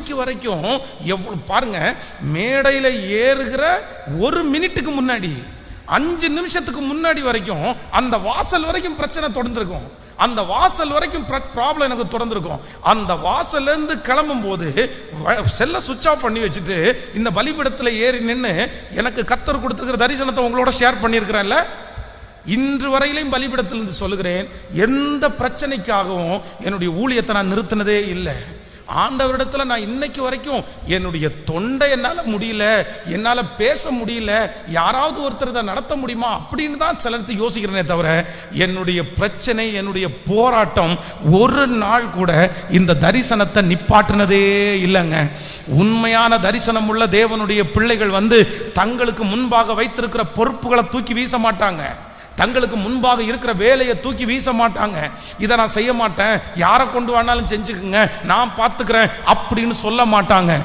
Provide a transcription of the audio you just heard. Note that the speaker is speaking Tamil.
நாளைக்கு வரைக்கும் எவ்வளவு பாருங்க மேடையில் ஏறுகிற ஒரு மினிட்டுக்கு முன்னாடி அஞ்சு நிமிஷத்துக்கு முன்னாடி வரைக்கும் அந்த வாசல் வரைக்கும் பிரச்சனை தொடர்ந்துருக்கும். அந்த வாசல் வரைக்கும் ப்ராப்ளம் எனக்கு தொடர்ந்துருக்கும். அந்த வாசல்ல இருந்து கிளம்பும் போது செல்ல சுவிட்ச் ஆஃப் பண்ணி வச்சுட்டு இந்த பலிபீடத்தில் ஏறி நின்று எனக்கு கத்தர் கொடுத்துருக்கிற தரிசனத்தை உங்களோட ஷேர் பண்ணியிருக்கிறேன்ல? இன்று வரையிலையும் பலிபீடத்திலிருந்து சொல்லுகிறேன் எந்த பிரச்சனைக்காகவும் என்னுடைய ஊழியத்தை நான் நிறுத்தினதே இல்லை. ஆண்டவரிடத்துல நான் இன்னைக்கு வரைக்கும் என்னுடைய தொண்டை என்னால் முடியல என்னால் பேச முடியல யாராவது ஒருத்தர் இதை நடத்த முடியுமா அப்படின்னு தான் சில யோசிக்கிறேனே தவிர என்னுடைய பிரச்சனை என்னுடைய போராட்டம் ஒரு நாள் கூட இந்த தரிசனத்தை நிப்பாட்டினதே இல்லைங்க. உண்மையான தரிசனம் உள்ள தேவனுடைய பிள்ளைகள் வந்து தங்களுக்கு முன்பாக வைத்திருக்கிற பொறுப்புகளை தூக்கி வீச மாட்டாங்க. தங்களுக்கு முன்பாக இருக்கிற வேலையை தூக்கி வீச மாட்டாங்க. இதை நான் செய்ய மாட்டேன். யாரை கொண்டு வேணாலும் செஞ்சுக்குங்க. நான் பார்த்துக்கிறேன். அப்படின்னு சொல்ல மாட்டாங்க.